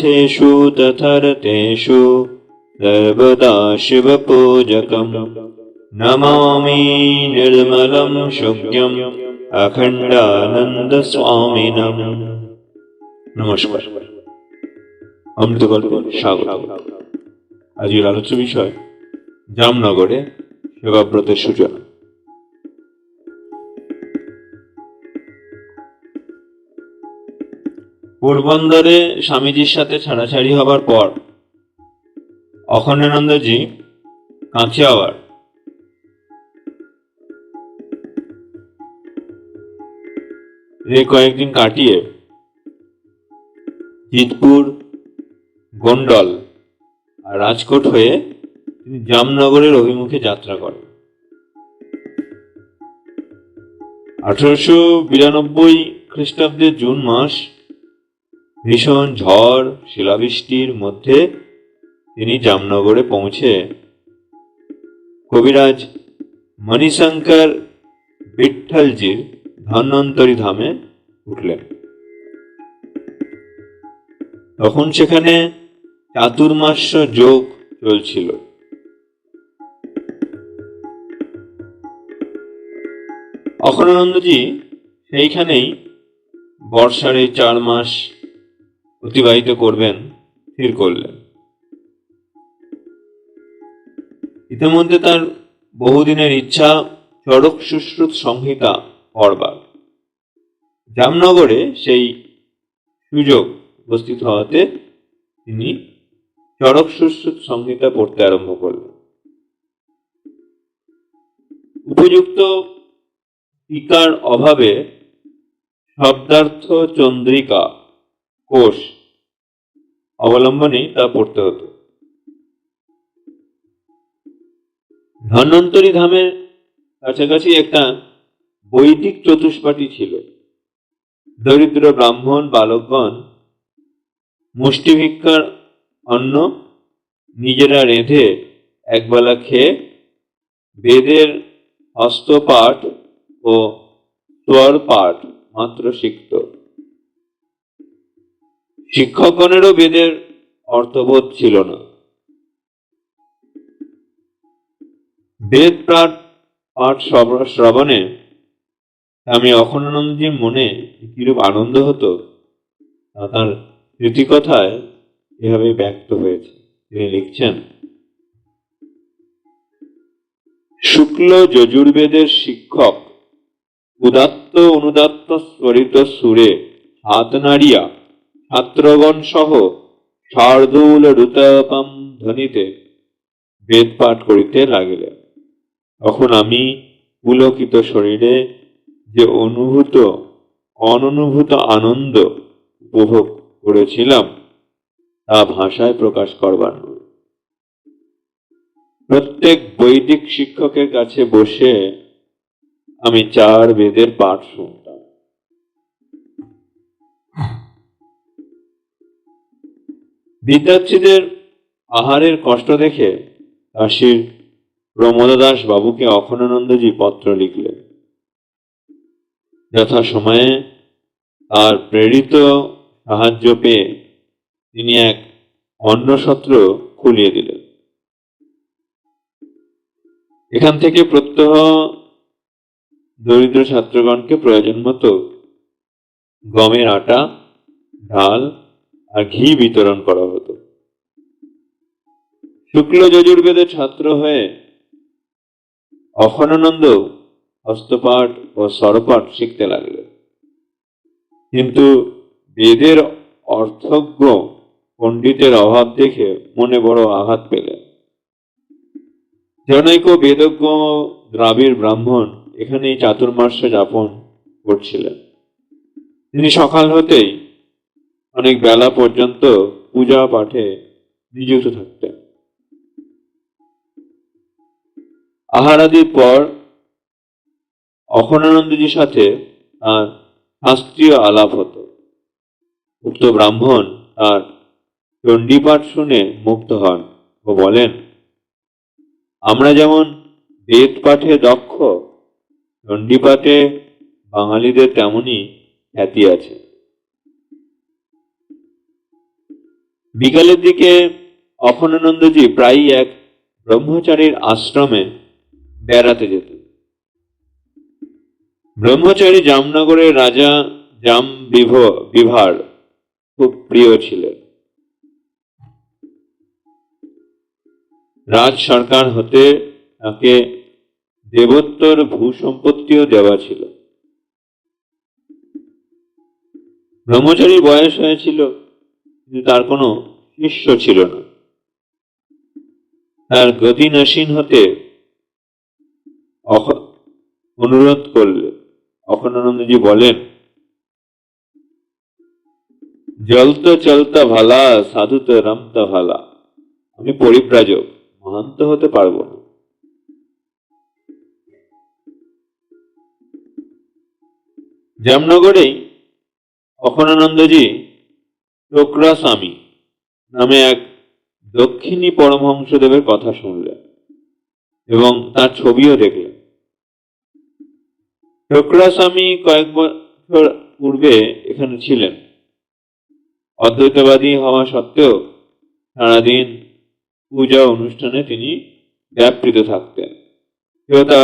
तीर्थेषु तथा रतेषु सर्वदा शिवपूजकम् नमामि निर्मलं शुक्यम् अखण्डानन्दस्वामिनम् নমস্কার অমৃত গল্পে স্বাগত আজকের আলোচ্য বিষয় জামনগরে সেবাব্রতের সূচনা পোরবন্দরে স্বামীজির সাথে ছাড়াছাড়ি হবার পর, অখণ্ডানন্দজি কাঁচিয়াওয়ার রে কয়েকদিন কাটিয়ে জিতপুর, গন্ডল আর রাজকোট হয়ে তিনি জামনগরের অভিমুখে যাত্রা করেন। আঠারোশো বিরানব্বই খ্রিস্টাব্দের জুন মাস ভীষণ ঝড়, শিলাবৃষ্টির মধ্যে তিনি জামনগরে পৌঁছে কবিরাজ মণিশঙ্কর বিঠ্ঠলজির ধন্বন্তরী ধামে উঠলেন। তখন সেখানে চাতুর্মাস্য যোগ চলছিল। অখণ্ডানন্দজি সেইখানেই বর্ষার এই চার মাস অতিবাহিত করবেন, স্থির করলেন। ইতিমধ্যে তার বহুদিনের ইচ্ছা চড়ক সুশ্রুত সংহিতা পড়বার। জামনগরে সেই সুযোগ উপস্থিত হওয়াতে তিনি চড়ক সুশ্রুত সংহিতা পড়তে আরম্ভ করলেন। উপযুক্ত টিকার অভাবে শব্দার্থ চন্দ্রিকা কোষ অবলম্বনে তা পড়তে হতো। ধন্বন্তরী ধামের কাছাকাছি একটা বৈদিক চতুষ্পাটি ছিল। দরিদ্র ব্রাহ্মণ, বালকগণ, মুষ্টিভিক্ষার অন্ন নিজেরা রেঁধে একবেলা খেয়ে বেদের হস্তপাঠ ও স্বর পাঠ মাত্র শিখত। শিক্ষকগণেরও বেদের অর্থবোধ ছিল না। বেদ পাঠ পাঠ শ্রব- শ্রবণে আমি অখণ্ডানন্দজির মনে কিরূপ আনন্দ হতো, তা তার স্মৃতিকথায় এভাবে ব্যক্ত হয়েছে। তিনি লিখছেন, শুক্ল যজুর্বেদের শিক্ষক, উদাত্ত অনুদাত্ত স্বরিত সুরে হাত নাড়িয়া ছাত্রগণ সহ শার্দুল রুতাপম ধ্বনিতে বেদ পাঠ করিতে লাগিলেন। তখন আমি পুলকিত শরীরে যে অনুভূত, অননুভূত আনন্দ উপভোগ করেছিলাম, তা ভাষায় প্রকাশ করবার নয়। প্রত্যেক বৈদিক শিক্ষকের কাছে বসে আমি চার বেদের পাঠ শুনতাম বিদ্যার্থীদের আহারের কষ্ট দেখে কাশীর প্রমোদাস বাবুকে অখণ্ডানন্দজি পত্র লিখলেন। যথা সময়ে তার প্রেরিত সাহায্য পেয়ে তিনি এক অন্য সত্র খুলিয়ে দিলেন। এখান থেকে প্রত্যহ দরিদ্র ছাত্রগণকে প্রয়োজন মতো গমের আটা, ডাল আর ঘি বিতরণ করা শুক্ল যজুর্বেদের ছাত্র হয়ে অখণ্ডানন্দ হস্তপাঠ ও স্বরপাঠ শিখতে লাগলেন। কিন্তু বেদের অর্থজ্ঞ পণ্ডিতের অভাব দেখে মনে বড় আঘাত পেলেন। জনৈক বেদজ্ঞ দ্রাবিড় ব্রাহ্মণ এখানেই চাতুর্মাস্য যাপন করছিলেন। তিনি সকাল হতেই অনেক বেলা পর্যন্ত পূজা পাঠে নিযুক্ত থাকতেন। আহারাদির পর অখণ্ডানন্দজির সাথে তার শাস্ত্রীয় আলাপ হতো। উক্ত ব্রাহ্মণ তার চণ্ডীপাঠ শুনে মুক্ত হন ও বলেন, আমরা যেমন বেদ পাঠে দক্ষ, চণ্ডীপাঠে বাঙালিদের তেমনই খ্যাতি আছে। বিকালের দিকে অখণ্ডানন্দজি প্রায়ই এক ব্রহ্মচারীর আশ্রমে বেড়াতে যেতেন ব্রহ্মচারী জামনগরের রাজা জাম বিভ বিভার খুব প্রিয় ছিলেন। রাজ সরকার হতে তাকে দেবোত্তর ভূসম্পত্তিও দেওয়া ছিল। ব্রহ্মচারীর বয়স হয়েছিল, কিন্তু তার কোনো শিষ্য ছিল না। তার গতি নসীন হতে অনুরোধ করলে। অখণ্ডানন্দজি বলেন, জলত চলতা ভালা, সাধুত রমতা ভালা। আমি পরিব্রাজক, মহান্ত হতে পারব না। জামনগরেই অখণ্ডানন্দজি টোকরা স্বামী নামে এক দক্ষিণী পরমহংসদেবের কথা শুনলেন এবং তার ছবিও দেখলেন। টোকরা স্বামী কয়েক বছর পূর্বে এখানে ছিলেন অদ্বৈতবাদী হওয়া সত্ত্বেও সারাদিন পূজা অনুষ্ঠানে তিনি ব্যাপৃত থাকতেন কেউ তা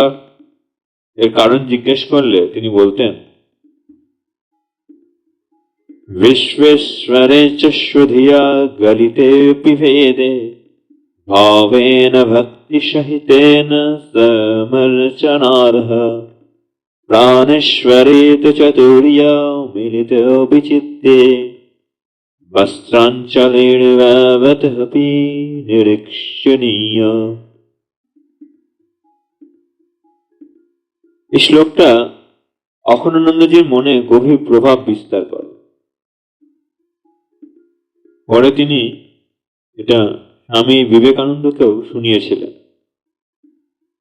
এর কারণ জিজ্ঞেস করলে তিনি বলতেন विश्वेश्वरे च श्रुधिया गलितेऽपि भेदे भावेन भक्तिसहितेन समर्चनार्ह प्राणेश्वरे तु चतुर्या मिलितोऽपि चित्ते वस्त्राञ्चलेर्वावतपि निरीक्षणीय এই শ্লোকটা অখণ্ডানন্দজির মনে গভীর প্রভাব বিস্তার করে পরে তিনি এটা স্বামী বিবেকানন্দকেও শুনিয়েছিলেন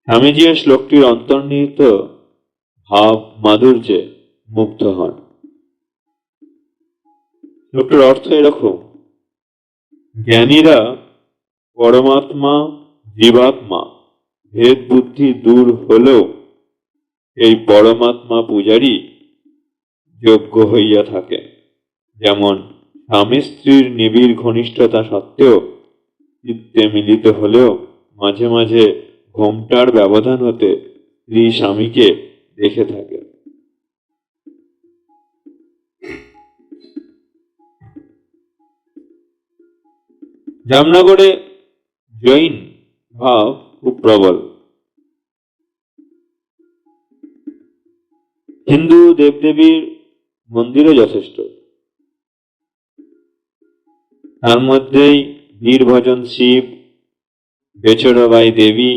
স্বামীজি এই শ্লোকটির অন্তর্নিহিত ভাব মাধুর্যে মুগ্ধ হন। শ্লোকটির অর্থ এরকম, জ্ঞানীরা পরমাত্মা, জীবাত্মা, ভেদ বুদ্ধি দূর হলেও এই পরমাত্মা পূজারই যোগ্য হইয়া থাকে। যেমন স্বামী স্ত্রীর নিবিড় ঘনিষ্ঠতা সত্ত্বেও চিত্তে মিলিত হলেও মাঝে মাঝে ঘোমটার ব্যবধান হতে স্ত্রী স্বামীকে দেখে থাকে জামনগরে জৈন ভাব খুব প্রবল। হিন্দু দেবদেবীর মন্দিরও যথেষ্ট। তার মধ্যেই বীরভজন শিব বেচরবাই দেবী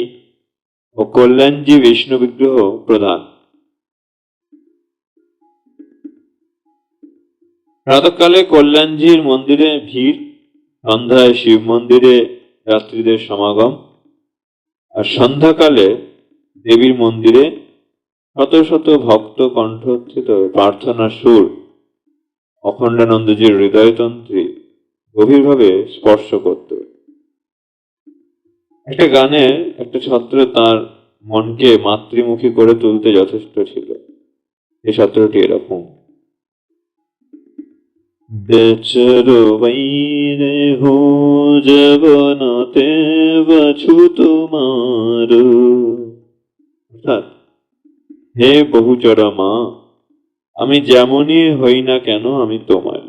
ও কল্যাণজি বিষ্ণু বিগ্রহ প্রধান। প্রাতকালে কল্যাণজির মন্দিরে ভিড়, সন্ধ্যায় শিব মন্দিরে যাত্রীদের সমাগম, আর সন্ধ্যাকালে দেবীর মন্দিরে শত শত ভক্ত কণ্ঠোত্থিত প্রার্থনা সুর, অখণ্ডানন্দজির হৃদয়তন্ত্রী গভীরভাবে স্পর্শ করত। একটা গানে একটা ছত্র তার মনকে মাতৃমুখী করে তুলতে যথেষ্ট ছিল। এই ছত্রটি এরকম। বেচরো বাইরে হো জগনতে বছু তোমার। হে বহুচরা মা, আমি যেমনই হই না কেন আমি তোমার।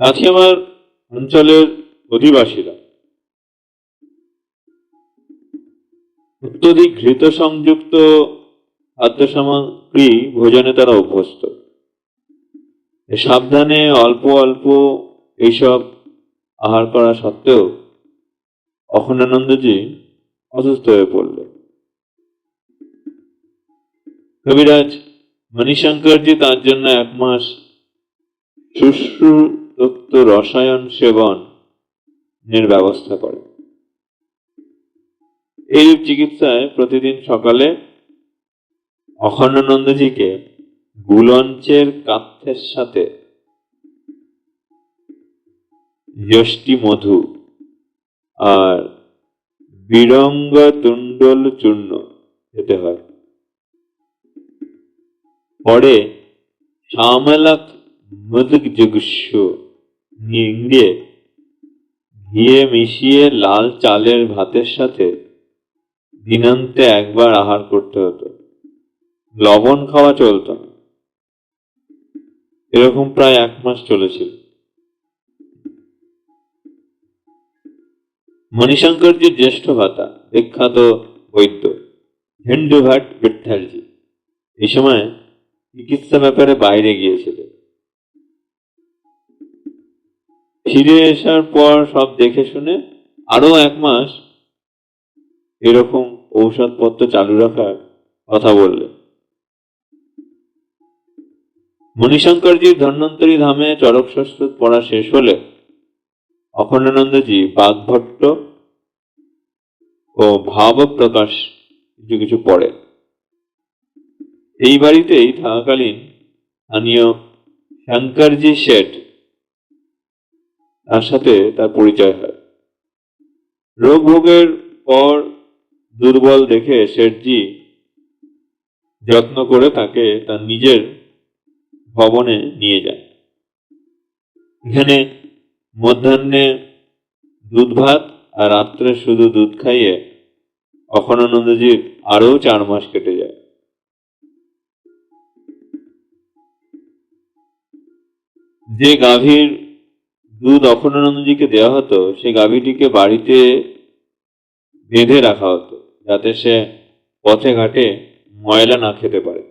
আজকে আমার অঞ্চলের অধিবাসীরা। অত্যধিক ঘৃত সংযুক্ত খাদ্য সামগ্রী ভোজনে তারা অভ্যস্ত। সাবধানে অল্প অল্প এইসব আহার করা সত্ত্বেও অখণ্ডানন্দজি অসুস্থ হয়ে পড়লেন। কবিরাজ মণিশঙ্করজি তার জন্য এক মাস শুশ্রুদত্ত রসায়ন সেবন এর ব্যবস্থা করে। এই চিকিৎসায় প্রতিদিন সকালে অখণ্ডানন্দজিকে গুলঞ্চের কাথ্যের সাথে যষ্টি মধু আর বিরঙ্গ তুণ্ডল চূর্ণ খেতে হয়। পরে শ্যামলাক মদক যুগুস্য নিংড়ে ঘিয়ে মিশিয়ে লাল চালের ভাতের সাথে দিনান্তে একবার আহার করতে হতো। লবণ খাওয়া চলতো না। এরকম প্রায় এক মাস চলেছিল। মণিশঙ্কর যে জ্যেষ্ঠ ভাতা, বিখ্যাত বৈদ্য হেন্ডুভাট বিঠালজি এই সময় চিকিৎসা ব্যাপারে বাইরে গিয়েছিলেন ফিরে আসার পর সব দেখে শুনে আরও এক মাস এরকম ঔষধপত্র চালু রাখার কথা বললেন মণিশঙ্করজির ধন্বন্তরী ধামে চরক সংস্কৃত পড়া শেষ হলে অখণ্ডানন্দজি বাগভট্ট ও ভাব প্রকাশ কিছু কিছু পড়ে। এই বাড়িতেই থাকাকালীন স্থানীয় শঙ্করজি শেঠ সাথে তার পরিচয় হয়। রোগ ভোগের পর দুর্বল দেখে শেঠজি যত্ন করে তাকে তার নিজের ভবনে নিয়ে যায়। এখানে মধ্যাহ্নে দুধ ভাত আর রাত্রে শুধু দুধ খাইয়ে অখণ্ডানন্দজির আরও চার মাস কেটে যায়। যে গাভীর দুধ অখণ্ডানন্দজিকে দেওয়া হতো সে গাভীটিকে বাড়িতে বেঁধে রাখা হতো, যাতে সে পথে ঘাটে ময়লা না খেতে পারে।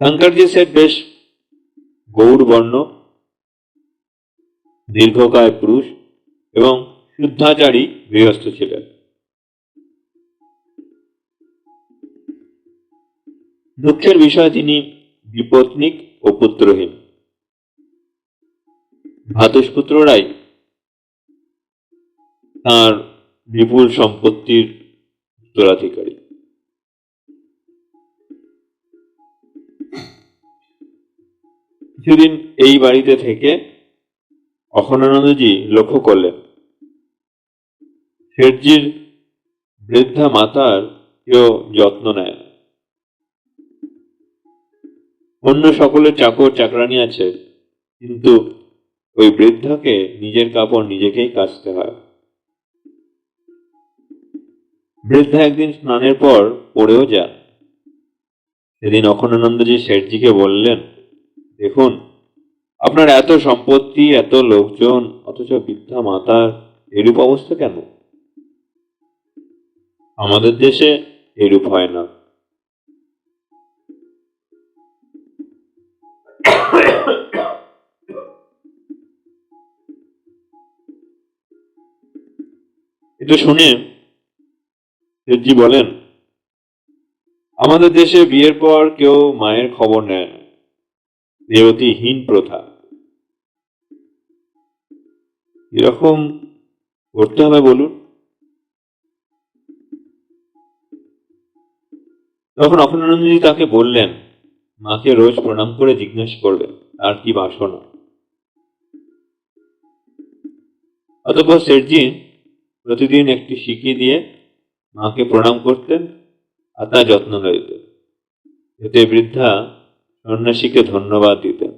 শঙ্করজি সেট বেশ গৌর বর্ণ, দীর্ঘকায় পুরুষ এবং শুদ্ধাচারী গৃহস্থ ছিলেন। দুঃখের বিষয় তিনি বিপত্নিক ও পুত্রহীন। ভাতুষপুত্ররাই তার বিপুল সম্পত্তির উত্তরাধিকারী। কিছুদিন এই বাড়িতে থেকে অখণ্ডানন্দজি লক্ষ্য করলেন। শেঠজির বৃদ্ধা মাতার কেউ যত্ন নেয়। অন্য সকলের চাকর চাকরানি আছে, কিন্তু ওই বৃদ্ধাকে নিজের কাপড় নিজেকেই কাচতে হয়। বৃদ্ধা একদিন স্নানের পর পড়েও যান। সেদিন অখণ্ডানন্দজি শেঠজিকে বললেন, দেখুন, আপনার এত সম্পত্তি, এত লোকজন, অথচ বৃদ্ধা মাতার এরূপ অবস্থা কেন? আমাদের দেশে এরূপ হয় না। এটা শুনে শেঠজি বলেন, আমাদের দেশে বিয়ের পর কেউ মায়ের খবর নেয় না। দেবতীহীন প্রথা। এরকম করতে হবে বলুন। তখন অখণ্ডানন্দজি তাকে বললেন, মাকে রোজ প্রণাম করে জিজ্ঞেস করবেন আর কি বাসনা? অতঃপর শেঠজি প্রতিদিন একটি শিখি দিয়ে মাকে প্রণাম করতেন আর তার যত্ন লইতেন। এতে বৃদ্ধা সন্ন্যাসীকে ধন্যবাদ দিতেন।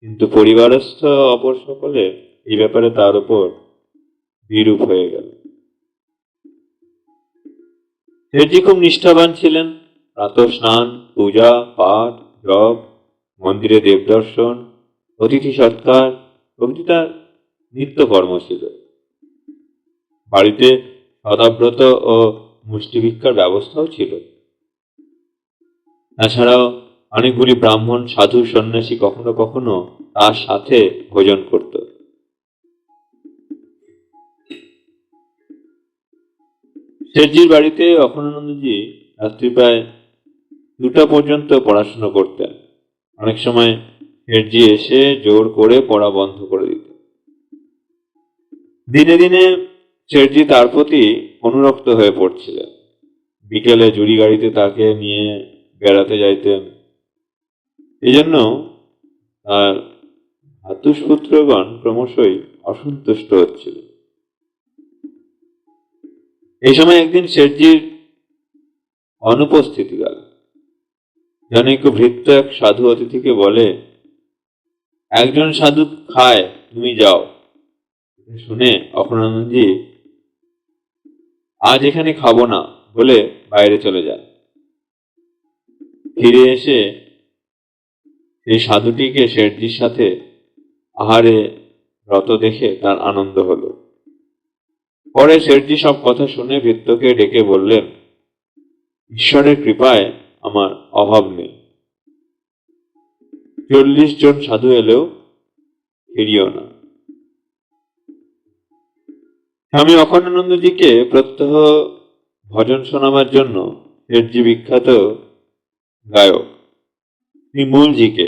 কিন্তু পরিবারস্থ অপর সকলে এই ব্যাপারে তার উপর বিরূপ হয়ে গেল। শেঠজি খুব নিষ্ঠাবান ছিলেন। প্রাতঃ স্নান, পূজা, পাঠ, জপ, মন্দিরে দেবদর্শন, অতিথি সৎকার প্রভৃতি তার নিত্যকর্ম ছিল। বাড়িতে সদাব্রত ও মুষ্টিভিক্ষার ব্যবস্থাও ছিল। তাছাড়াও অনেকগুলি ব্রাহ্মণ, সাধু, সন্ন্যাসী কখনো কখনো তার সাথে ভোজন করত। শেঠজির বাড়িতে অখণ্ডানন্দজি রাত্রি প্রায় দুটা পর্যন্ত পড়াশোনা করতেন। অনেক সময় শেঠজি এসে জোর করে পড়া বন্ধ করে দিত দিনে দিনে শেঠজি তার প্রতি অনুরক্ত হয়ে পড়ছিলেন। বিকেলে জুড়ি গাড়িতে তাকে নিয়ে বেড়াতে যাইতেন। এই জন্য তার হাত ক্রমশই অসন্তুষ্ট হচ্ছিল এই সময় একদিন শেঠজির অনুপস্থিতি গেল। জনৈক ভৃত্য এক সাধু অতিথিকে বলে, একজন সাধু খায়, তুমি যাও। শুনে অপরানন্দজি আজ এখানে খাব না বলে বাইরে চলে যান। ফিরে এসে এই সাধুটিকে শেঠজির সাথে আহারে রত দেখে তার আনন্দ হলো। পরে শেঠজি সব কথা শুনে ভৃত্যকে ডেকে বললেন, ঈশ্বরের কৃপায় আমার অভাব নেই। চল্লিশ জন সাধু এলেও ফিরিও না। স্বামী অখণ্ডানন্দজিকে প্রত্যহ ভজন শোনাবার জন্য শেঠজি বিখ্যাত গায়ক শ্রীমূলজিকে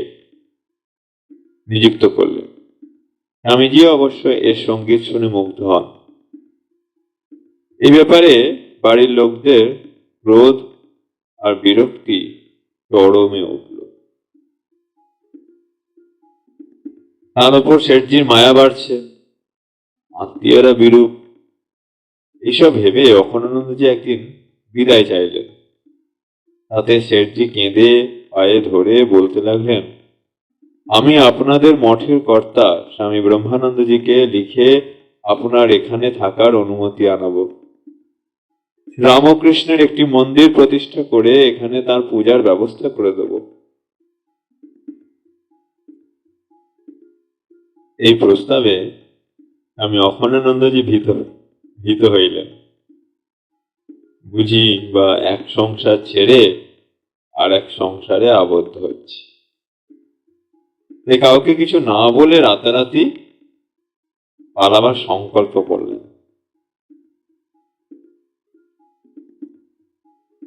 নিযুক্ত করলেন। স্বামীজি অবশ্য এর সংগীত শুনে মুগ্ধ হন। এই ব্যাপারে বাড়ির লোকদের ক্রোধ আর বিরক্তি চরমে উঠল। তার উপর শেঠজির মায়া বাড়ছে, আত্মীয়রা বিরূপ এইসব ভেবে অখণ্ডানন্দজি একদিন বিদায় চাইলেন। তাতে শেঠজি কেঁদে পায়ে ধরে বলতে লাগলেন, আমি আপনাদের মঠের কর্তা স্বামী ব্রহ্মানন্দজিকে লিখে আপনার এখানে থাকার অনুমতি আনাব। রামকৃষ্ণের একটি মন্দির প্রতিষ্ঠা করে এখানে তার পূজার ব্যবস্থা করে দেব। এই প্রস্তাবে আমি অখণ্ডানন্দজি ভীত ভীত হইলেন। বুঝি বা এক সংসার ছেড়ে আর এক সংসারে আবদ্ধ হচ্ছে। কাউকে কিছু না বলে রাতারাতি পালাবার সংকল্প করলেন।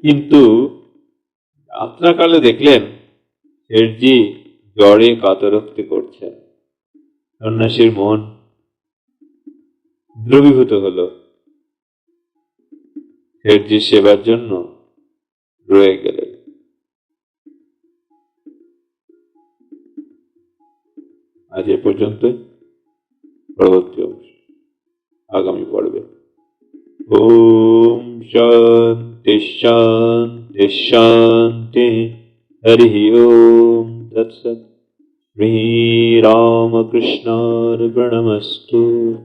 কিন্তু যাত্রাকালে দেখলেন শেঠজি জ্বরে কাতরক্তি করছেন। সন্ন্যাসীর মন দ্রবীভূত হল। শেঠজির সেবার জন্য রয়ে গেলেন। আজ এ পর্যন্ত পরবর্তী অংশ আগামী পর্বে। ওম শান্তি শান্তি শান্তি। হরি ওম তৎসৎ। শ্রীরামকৃষ্ণার্পণমস্তু।